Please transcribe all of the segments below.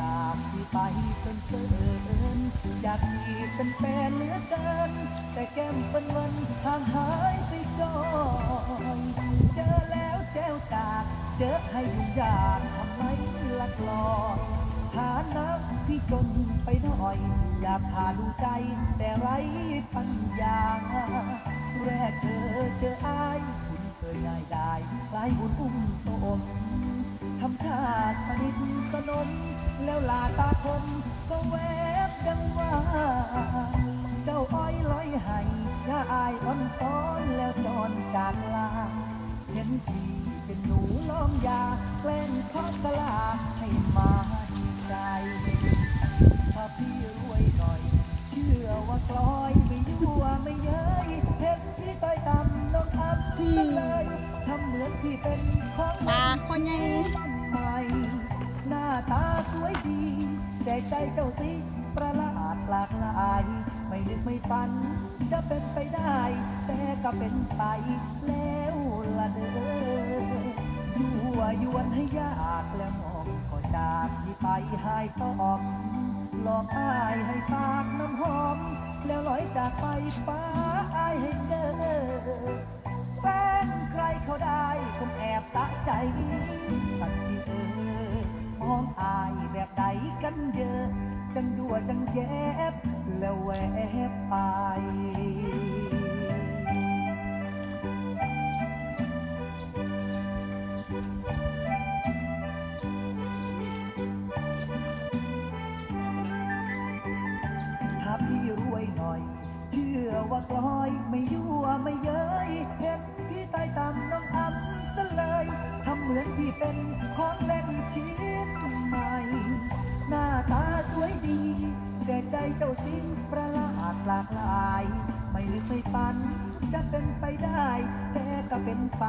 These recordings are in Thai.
จากที่ไปเกินเกินอยากมีเป็นแฟนเหลือเกิน แต่แก้มเป็นวันห่างหายไปจอยเจอแล้วแจ้วจากเจอให้ยุ่งยากทำไมลักลอยฐานะที่จนไปหน่อย อยากหาดูใจแต่ไร้ปัญญาแรกเธอเจออายคุณเคยง่ายได้คล้ายบุญอุ้มโตม ทำท่าสนิทสนม แล้วลาตาคม ก็แวบดังว่า เจ้าอ้อยลอยห้ย่าอายอ่อนต้อนแล้วจอนจากลา เห็นพี่เป็นหนูล้อมยาแกล้งทอดกะลาให้มา แต่ใจเจ้าสิประหลาดหลากหลาย ไม่นึกไม่ฝัน จะเป็นไปได้ แต่ก็เป็นไปแล้วละเด้อยั่วยวนให้ยากแล้วมองก็จากที่ไปหายตอมหลอกอายให้ปากน้ำหอม แล้วลอยจากไปป้าอายให้เด้อแฟนใครเขาได้คงแอบสะใจสักันเยอะจังดัวจังแยบแล้วแวบไปถ้าพี่รวยหน่อย เชื่อว่ากลอ ลากหลาย ไม่ลึกไม่ปัน จะเป็นไปได้แต่ก็เป็นไป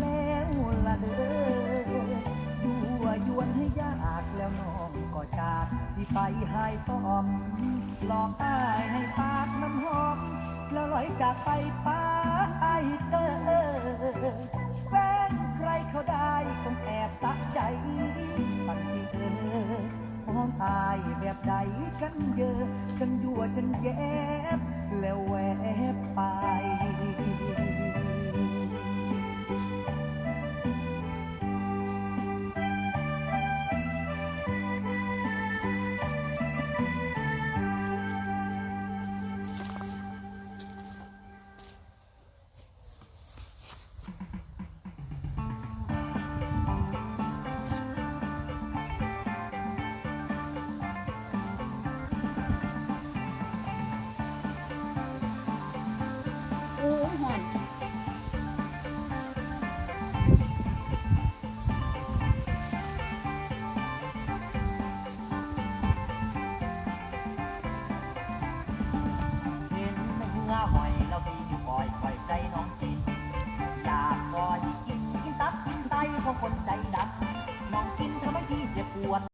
แล้วละเด้อดูว่ายวนให้ยากแล้วน้องก็จากที่ไปหายฟอมหลอกอายให้ปากน้ำหอมแล้วลอยจากไปป้าไอเตอายแบบใดกันเยอะจันยั่วจันแยบแล้วแวบไป